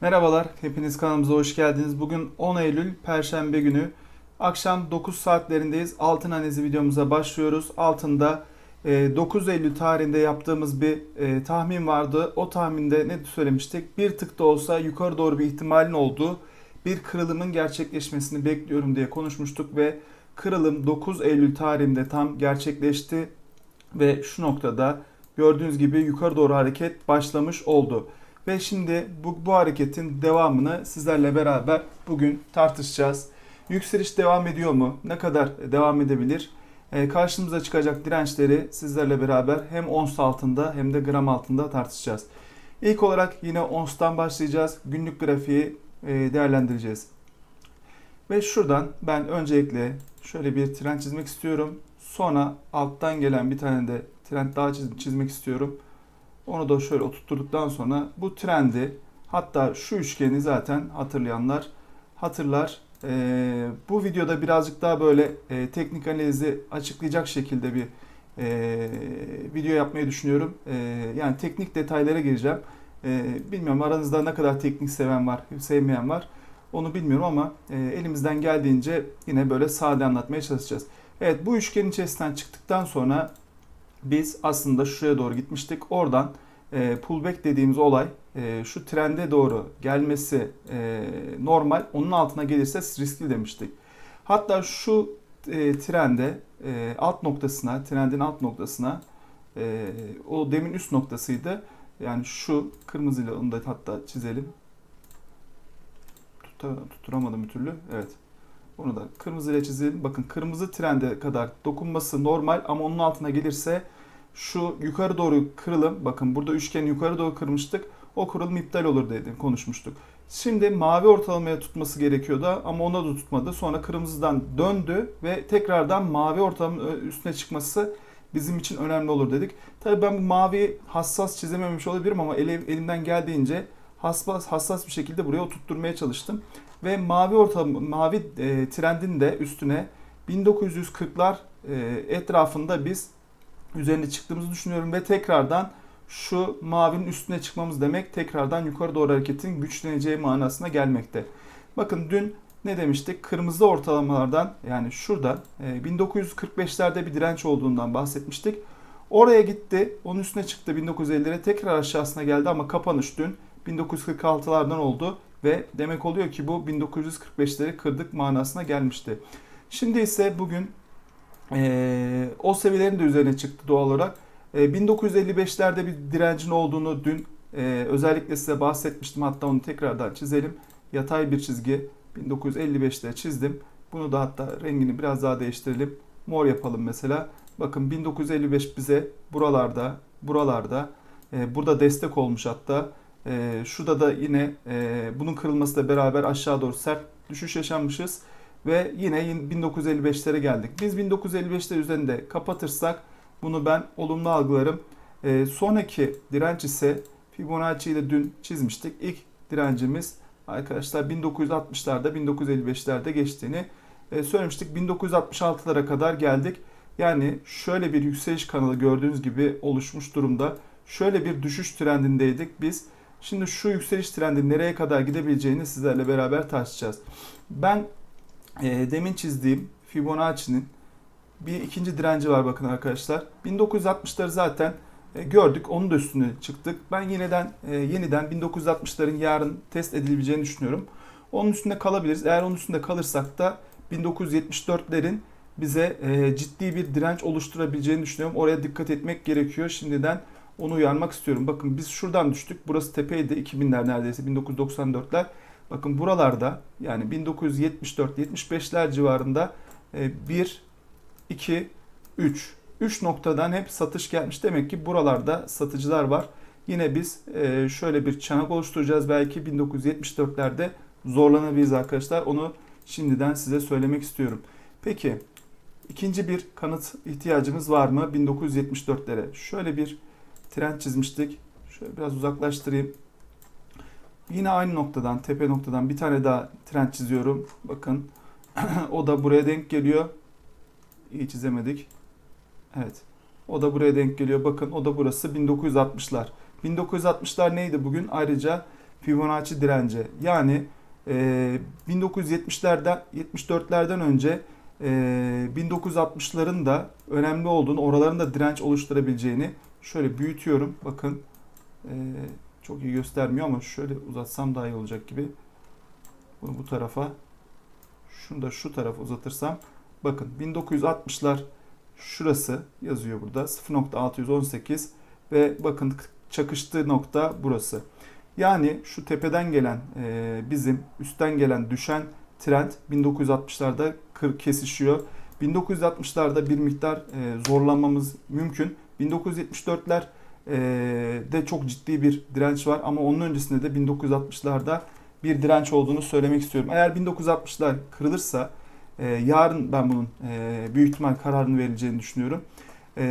Merhabalar, hepiniz kanalımıza hoş geldiniz. Bugün 10 Eylül Perşembe günü. Akşam 9 saatlerindeyiz. Altın analizi videomuza başlıyoruz. Altında e, 9 Eylül tarihinde yaptığımız bir e, tahmin vardı. O tahminde ne söylemiştik? Bir tık da olsa yukarı doğru bir ihtimalin olduğu bir kırılımın gerçekleşmesini bekliyorum diye konuşmuştuk ve kırılım 9 Eylül tarihinde tam gerçekleşti ve şu noktada gördüğünüz gibi yukarı doğru hareket başlamış oldu. Ve şimdi bu, bu hareketin devamını sizlerle beraber bugün tartışacağız. Yükseliş devam ediyor mu? Ne kadar devam edebilir? Ee, karşımıza çıkacak dirençleri sizlerle beraber hem ons altında hem de gram altında tartışacağız. İlk olarak yine onstan başlayacağız. Günlük grafiği e, değerlendireceğiz. Ve şuradan ben öncelikle şöyle bir trend çizmek istiyorum. Sonra alttan gelen bir tane de trend daha çiz- çizmek istiyorum. Onu da şöyle oturtturduktan sonra bu trendi hatta şu üçgeni zaten hatırlayanlar hatırlar. Ee, bu videoda birazcık daha böyle e, teknik analizi açıklayacak şekilde bir e, video yapmayı düşünüyorum. E, yani teknik detaylara gireceğim. E, bilmiyorum aranızda ne kadar teknik seven var, sevmeyen var. Onu bilmiyorum ama e, elimizden geldiğince yine böyle sade anlatmaya çalışacağız. Evet bu üçgenin içerisinden çıktıktan sonra biz aslında şuraya doğru gitmiştik. Oradan e, pullback dediğimiz olay e, şu trende doğru gelmesi e, normal. Onun altına gelirse riskli demiştik. Hatta şu e, trende e, alt noktasına, trendin alt noktasına e, o demin üst noktasıydı. Yani şu kırmızıyla onu da hatta çizelim. Tuta, tutturamadım bir türlü. Evet. Onu da kırmızıyla çizelim. Bakın kırmızı trende kadar dokunması normal ama onun altına gelirse şu yukarı doğru kırılım bakın burada üçgeni yukarı doğru kırmıştık. O kırılım iptal olur dedi konuşmuştuk. Şimdi mavi ortalamaya tutması gerekiyordu ama ona da tutmadı. Sonra kırmızıdan döndü ve tekrardan mavi ortalamanın üstüne çıkması bizim için önemli olur dedik. Tabii ben bu mavi hassas çizememiş olabilirim ama elim, elimden geldiğince hassas hassas bir şekilde buraya oturtturmaya çalıştım. Ve mavi ortalama mavi e, trendin de üstüne 1940'lar e, etrafında biz üzerine çıktığımızı düşünüyorum ve tekrardan şu mavinin üstüne çıkmamız demek tekrardan yukarı doğru hareketin güçleneceği manasına gelmekte. Bakın dün ne demiştik? Kırmızı ortalamalardan yani şurada e, 1945'lerde bir direnç olduğundan bahsetmiştik. Oraya gitti. Onun üstüne çıktı 1950'lere tekrar aşağısına geldi ama kapanış dün 1946'lardan oldu ve demek oluyor ki bu 1945'leri kırdık manasına gelmişti. Şimdi ise bugün ee, o seviyelerin de üzerine çıktı doğal olarak. Ee, 1955'lerde bir direncin olduğunu dün e, özellikle size bahsetmiştim. Hatta onu tekrardan çizelim. Yatay bir çizgi 1955'te çizdim. Bunu da hatta rengini biraz daha değiştirelim. Mor yapalım mesela. Bakın 1955 bize buralarda, buralarda, e, burada destek olmuş hatta. E, şurada da yine e, bunun kırılmasıyla beraber aşağı doğru sert düşüş yaşanmışız. Ve yine 1955'lere geldik. Biz 1955'ler üzerinde kapatırsak bunu ben olumlu algılarım. E, sonraki direnç ise Fibonacci'yi de dün çizmiştik. İlk direncimiz arkadaşlar 1960'larda 1955'lerde geçtiğini e, söylemiştik. 1966'lara kadar geldik. Yani şöyle bir yükseliş kanalı gördüğünüz gibi oluşmuş durumda. Şöyle bir düşüş trendindeydik biz. Şimdi şu yükseliş trendi nereye kadar gidebileceğini sizlerle beraber tartışacağız. Ben e, demin çizdiğim Fibonacci'nin bir ikinci direnci var bakın arkadaşlar. 1960'ları zaten e, gördük. Onun da üstüne çıktık. Ben yeniden e, yeniden 1960'ların yarın test edilebileceğini düşünüyorum. Onun üstünde kalabiliriz. Eğer onun üstünde kalırsak da 1974'lerin bize e, ciddi bir direnç oluşturabileceğini düşünüyorum. Oraya dikkat etmek gerekiyor. Şimdiden onu uyarmak istiyorum. Bakın biz şuradan düştük. Burası tepeydi. 2000'ler neredeyse 1994'ler. Bakın buralarda yani 1974-75'ler civarında 1, 2, 3. 3 noktadan hep satış gelmiş. Demek ki buralarda satıcılar var. Yine biz e, şöyle bir çanak oluşturacağız. Belki 1974'lerde zorlanabiliriz arkadaşlar. Onu şimdiden size söylemek istiyorum. Peki ikinci bir kanıt ihtiyacımız var mı 1974'lere? Şöyle bir trend çizmiştik. Şöyle biraz uzaklaştırayım. Yine aynı noktadan, tepe noktadan bir tane daha trend çiziyorum. Bakın o da buraya denk geliyor. İyi çizemedik. Evet. O da buraya denk geliyor. Bakın o da burası 1960'lar. 1960'lar neydi bugün? Ayrıca Fibonacci direnci yani e, 1970'lerden 74'lerden önce e, 1960'ların da önemli olduğunu, oraların da direnç oluşturabileceğini şöyle büyütüyorum. Bakın e, çok iyi göstermiyor ama şöyle uzatsam daha iyi olacak gibi. Bunu bu tarafa, şunu da şu tarafa uzatırsam bakın 1960'lar şurası yazıyor burada 0.618 ve bakın çakıştığı nokta burası. Yani şu tepeden gelen e, bizim üstten gelen düşen trend 1960'larda kır kesişiyor. 1960'larda bir miktar e, zorlanmamız mümkün. 1974'ler e, de çok ciddi bir direnç var ama onun öncesinde de 1960'larda bir direnç olduğunu söylemek istiyorum. Eğer 1960'lar kırılırsa yarın ben bunun büyük ihtimal kararını verileceğini düşünüyorum.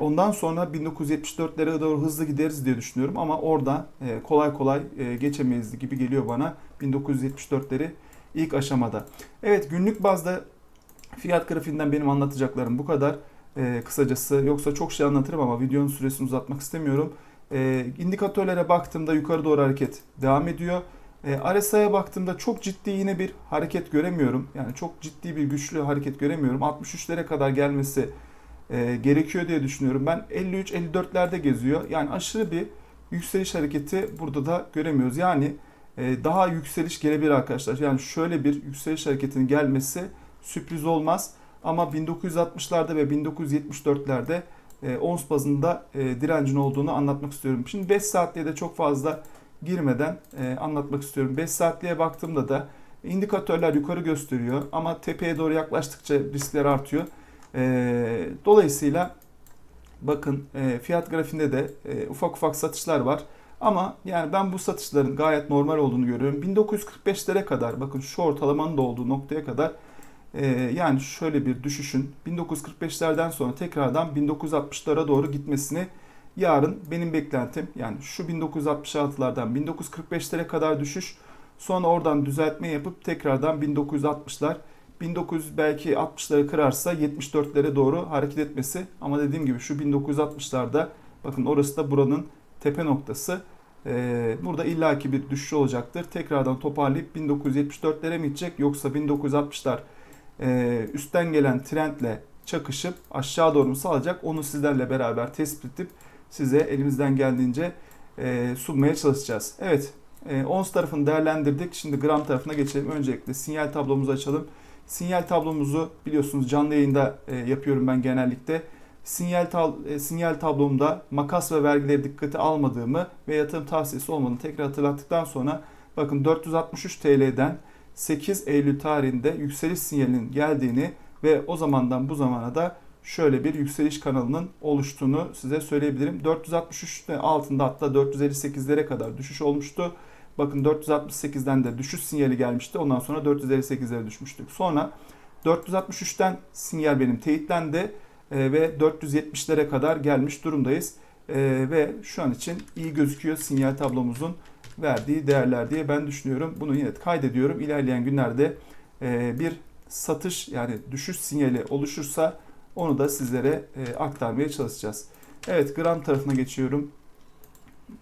Ondan sonra 1974'lere doğru hızlı gideriz diye düşünüyorum ama orada kolay kolay geçemeyiz gibi geliyor bana 1974'leri ilk aşamada. Evet günlük bazda fiyat grafiğinden benim anlatacaklarım bu kadar. E, kısacası yoksa çok şey anlatırım ama videonun süresini uzatmak istemiyorum. E, indikatörlere baktığımda yukarı doğru hareket devam ediyor. E, RSI'ye baktığımda çok ciddi yine bir hareket göremiyorum. Yani çok ciddi bir güçlü hareket göremiyorum. 63'lere kadar gelmesi e, gerekiyor diye düşünüyorum. Ben 53-54'lerde geziyor. Yani aşırı bir yükseliş hareketi burada da göremiyoruz. Yani e, daha yükseliş gelebilir arkadaşlar. Yani şöyle bir yükseliş hareketinin gelmesi sürpriz olmaz. Ama 1960'larda ve 1974'lerde e, ons bazında e, direncin olduğunu anlatmak istiyorum. Şimdi 5 saatliğe de çok fazla girmeden e, anlatmak istiyorum. 5 saatliğe baktığımda da indikatörler yukarı gösteriyor ama tepeye doğru yaklaştıkça riskler artıyor. E, dolayısıyla bakın e, fiyat grafiğinde de e, ufak ufak satışlar var. Ama yani ben bu satışların gayet normal olduğunu görüyorum. 1945'lere kadar bakın şu ortalamanın da olduğu noktaya kadar yani şöyle bir düşüşün 1945'lerden sonra tekrardan 1960'lara doğru gitmesini yarın benim beklentim yani şu 1966'lardan 1945'lere kadar düşüş sonra oradan düzeltme yapıp tekrardan 1960'lar 1900 belki 60'ları kırarsa 74'lere doğru hareket etmesi ama dediğim gibi şu 1960'larda bakın orası da buranın tepe noktası. Ee, burada illaki bir düşüş olacaktır. Tekrardan toparlayıp 1974'lere mi gidecek yoksa 1960'lar e, üstten gelen trendle çakışıp aşağı doğru mu salacak onu sizlerle beraber tespit edip size elimizden geldiğince e, sunmaya çalışacağız. Evet e, ons tarafını değerlendirdik. Şimdi gram tarafına geçelim. Öncelikle sinyal tablomuzu açalım. Sinyal tablomuzu biliyorsunuz canlı yayında e, yapıyorum ben genellikle. Sinyal, tab e, sinyal tablomda makas ve vergileri dikkate almadığımı ve yatırım tavsiyesi olmadığını tekrar hatırlattıktan sonra bakın 463 TL'den 8 Eylül tarihinde yükseliş sinyalinin geldiğini ve o zamandan bu zamana da şöyle bir yükseliş kanalının oluştuğunu size söyleyebilirim. 463 altında hatta 458'lere kadar düşüş olmuştu. Bakın 468'den de düşüş sinyali gelmişti. Ondan sonra 458'lere düşmüştük. Sonra 463'ten sinyal benim teyitlendi e, ve 470'lere kadar gelmiş durumdayız. E, ve şu an için iyi gözüküyor sinyal tablomuzun verdiği değerler diye ben düşünüyorum. Bunu yine kaydediyorum. İlerleyen günlerde e, bir satış yani düşüş sinyali oluşursa onu da sizlere e, aktarmaya çalışacağız. Evet gram tarafına geçiyorum.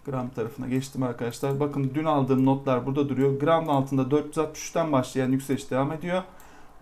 Gram tarafına geçtim arkadaşlar. Bakın dün aldığım notlar burada duruyor. Gram altında 463'ten başlayan yükseliş devam ediyor.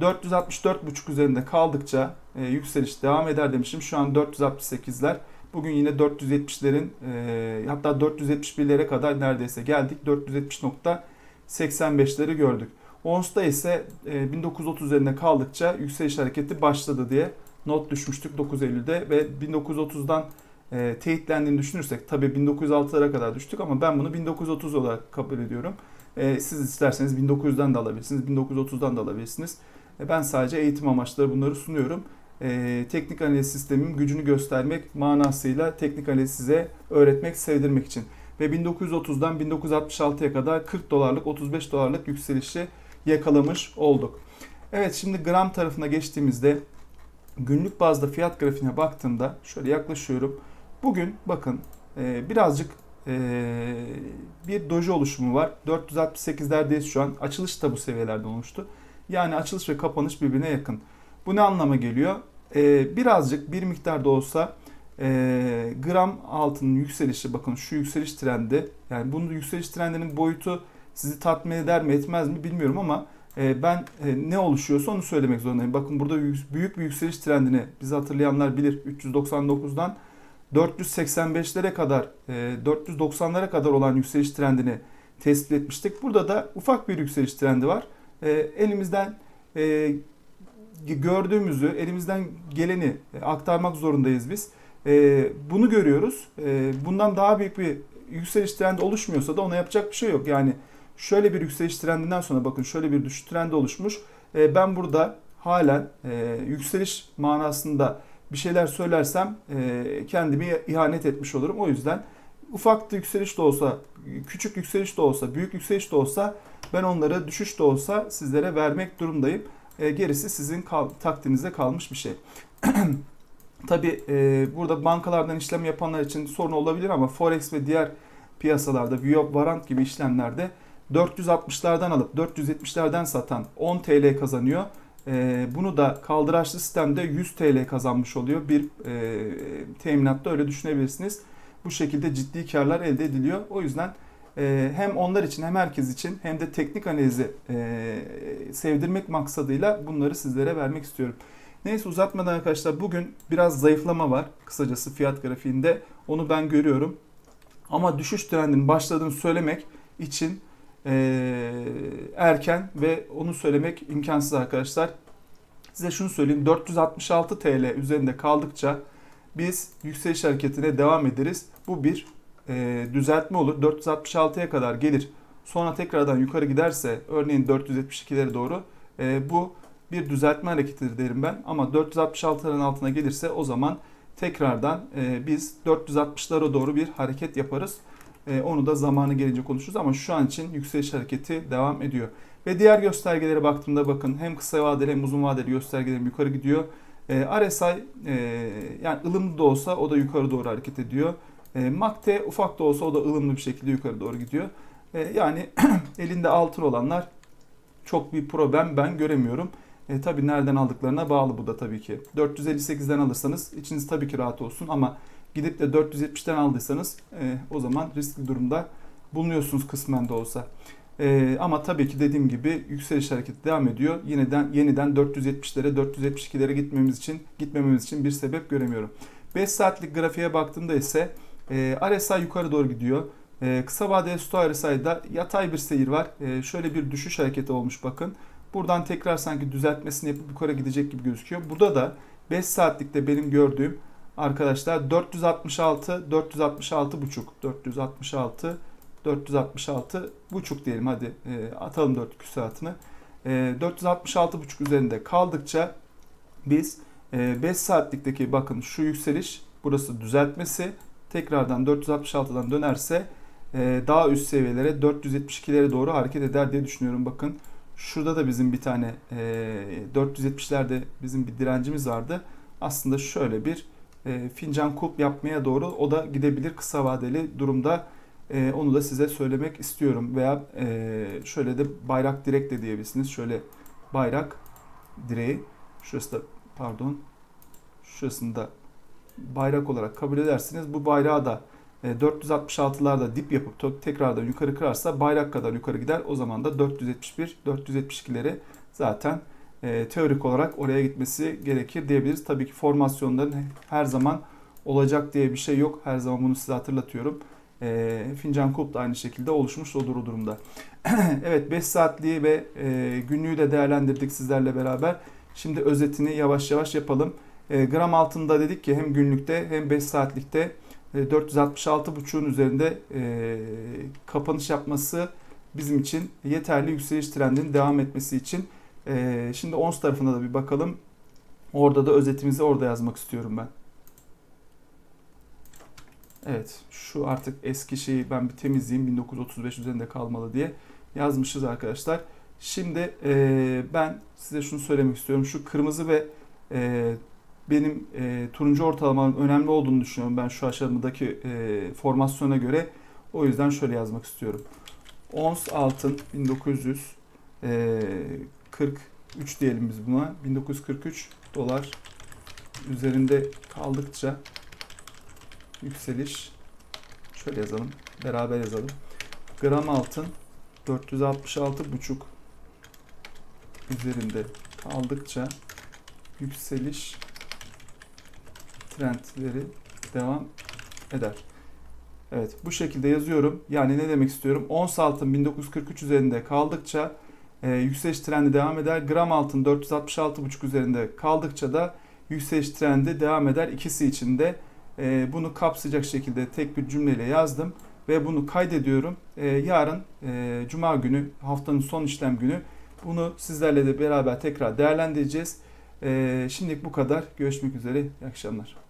464.5 üzerinde kaldıkça e, yükseliş devam eder demişim. Şu an 468'ler. Bugün yine 470'lerin e, hatta 471'lere kadar neredeyse geldik. 470.85'leri gördük. Ons'ta ise e, 1930 üzerinde kaldıkça yükseliş hareketi başladı diye not düşmüştük 9 Eylül'de ve 1930'dan e, teyitlendiğini düşünürsek tabi 1906'lara kadar düştük ama ben bunu 1930 olarak kabul ediyorum. E, siz isterseniz 1900'den de alabilirsiniz, 1930'dan da alabilirsiniz. E, ben sadece eğitim amaçları bunları sunuyorum. E, teknik analiz sistemin gücünü göstermek manasıyla teknik analiz size öğretmek, sevdirmek için. Ve 1930'dan 1966'ya kadar 40 dolarlık, 35 dolarlık yükselişi yakalamış olduk. Evet şimdi gram tarafına geçtiğimizde günlük bazda fiyat grafiğine baktığımda şöyle yaklaşıyorum. Bugün bakın e, birazcık e, bir doji oluşumu var. 468'lerdeyiz şu an. Açılış da bu seviyelerde olmuştu. Yani açılış ve kapanış birbirine yakın. Bu ne anlama geliyor? E, birazcık bir miktar da olsa gram altının yükselişi bakın şu yükseliş trendi yani bunun yükseliş trendinin boyutu sizi tatmin eder mi etmez mi bilmiyorum ama e, ben e, ne oluşuyorsa onu söylemek zorundayım. Bakın burada büyük, bir yükseliş trendini bizi hatırlayanlar bilir. 399'dan 485'lere kadar, e, 490'lara kadar olan yükseliş trendini tespit etmiştik. Burada da ufak bir yükseliş trendi var. E, elimizden e, gördüğümüzü, elimizden geleni e, aktarmak zorundayız biz. E, bunu görüyoruz. E, bundan daha büyük bir yükseliş trendi oluşmuyorsa da ona yapacak bir şey yok. Yani şöyle bir yükseliş trendinden sonra bakın şöyle bir düşüş trendi oluşmuş. Ben burada halen yükseliş manasında bir şeyler söylersem kendimi ihanet etmiş olurum. O yüzden ufak da yükseliş de olsa, küçük yükseliş de olsa, büyük yükseliş de olsa ben onları düşüş de olsa sizlere vermek durumdayım. E, gerisi sizin kal- takdirinize kalmış bir şey. Tabi e, burada bankalardan işlem yapanlar için sorun olabilir ama Forex ve diğer piyasalarda, Viyop, Varant gibi işlemlerde 460'lardan alıp 470'lerden satan 10 TL kazanıyor. E, bunu da kaldıraçlı sistemde 100 TL kazanmış oluyor. Bir e, teminatta öyle düşünebilirsiniz. Bu şekilde ciddi karlar elde ediliyor. O yüzden e, hem onlar için hem herkes için hem de teknik analizi e, sevdirmek maksadıyla bunları sizlere vermek istiyorum. Neyse uzatmadan arkadaşlar bugün biraz zayıflama var kısacası fiyat grafiğinde. Onu ben görüyorum. Ama düşüş trendinin başladığını söylemek için e, erken ve onu söylemek imkansız arkadaşlar. Size şunu söyleyeyim 466 TL üzerinde kaldıkça biz yükseliş hareketine devam ederiz. Bu bir e, düzeltme olur. 466'ya kadar gelir. Sonra tekrardan yukarı giderse örneğin 472'lere doğru e, bu bir düzeltme hareketidir derim ben. Ama 466'ların altına gelirse o zaman tekrardan e, biz 460'lara doğru bir hareket yaparız. E, onu da zamanı gelince konuşuruz ama şu an için yükseliş hareketi devam ediyor. Ve diğer göstergelere baktığımda bakın hem kısa vadeli hem uzun vadeli göstergelerim yukarı gidiyor. E, RSI e, yani ılımlı da olsa o da yukarı doğru hareket ediyor. E, MACD ufak da olsa o da ılımlı bir şekilde yukarı doğru gidiyor. E, yani elinde altın olanlar çok bir problem ben göremiyorum. E, tabii nereden aldıklarına bağlı bu da tabii ki. 458'den alırsanız içiniz tabii ki rahat olsun ama gidip de 470'ten aldıysanız e, o zaman riskli durumda bulunuyorsunuz kısmen de olsa. E, ama tabii ki dediğim gibi yükseliş hareketi devam ediyor. Yeniden yeniden 470'lere 472'lere gitmemiz için gitmememiz için bir sebep göremiyorum. 5 saatlik grafiğe baktığımda ise e, RSI yukarı doğru gidiyor. E, kısa vadeli sto RSI'da yatay bir seyir var. E, şöyle bir düşüş hareketi olmuş bakın. Buradan tekrar sanki düzeltmesini yapıp yukarı gidecek gibi gözüküyor. Burada da 5 saatlikte benim gördüğüm arkadaşlar 466 466 buçuk 466 466 buçuk diyelim hadi e, atalım 4 küsuratını. E, 466 buçuk üzerinde kaldıkça biz e, 5 saatlikteki bakın şu yükseliş burası düzeltmesi tekrardan 466'dan dönerse e, daha üst seviyelere 472'lere doğru hareket eder diye düşünüyorum bakın. Şurada da bizim bir tane e, 470'lerde bizim bir direncimiz vardı. Aslında şöyle bir e, fincan kulp yapmaya doğru o da gidebilir kısa vadeli durumda. E, onu da size söylemek istiyorum. Veya e, şöyle de bayrak direk de diyebilirsiniz. Şöyle bayrak direği. Şurası da pardon. Şurasını da bayrak olarak kabul edersiniz. Bu bayrağı da 466'larda dip yapıp tekrardan yukarı kırarsa bayrak kadar yukarı gider. O zaman da 471, 472'leri zaten e, teorik olarak oraya gitmesi gerekir diyebiliriz. Tabii ki formasyonların her zaman olacak diye bir şey yok. Her zaman bunu size hatırlatıyorum. E, fincan kulp da aynı şekilde oluşmuş olur o durumda. evet 5 saatliği ve e, günlüğü de değerlendirdik sizlerle beraber. Şimdi özetini yavaş yavaş yapalım. E, gram altında dedik ki hem günlükte hem 5 saatlikte 466.5'un üzerinde e, kapanış yapması bizim için yeterli yükseliş trendinin devam etmesi için. E, şimdi ons tarafına da bir bakalım. Orada da özetimizi orada yazmak istiyorum ben. Evet şu artık eski şeyi ben bir temizleyeyim 1935 üzerinde kalmalı diye yazmışız arkadaşlar. Şimdi e, ben size şunu söylemek istiyorum. Şu kırmızı ve e, benim e, turuncu ortalamanın önemli olduğunu düşünüyorum ben şu aşamadaki e, formasyona göre. O yüzden şöyle yazmak istiyorum. Ons altın 1943 diyelim biz buna. 1943 dolar üzerinde kaldıkça yükseliş şöyle yazalım. Beraber yazalım. Gram altın 466,5 üzerinde kaldıkça yükseliş trendleri devam eder. Evet bu şekilde yazıyorum. Yani ne demek istiyorum? Ons altın 1943 üzerinde kaldıkça e, yükseliş trendi devam eder. Gram altın 466,5 üzerinde kaldıkça da yükseliş trendi devam eder. İkisi için de e, bunu kapsayacak şekilde tek bir cümleyle yazdım ve bunu kaydediyorum. E, yarın e, Cuma günü haftanın son işlem günü bunu sizlerle de beraber tekrar değerlendireceğiz. E, şimdilik bu kadar. Görüşmek üzere. İyi akşamlar.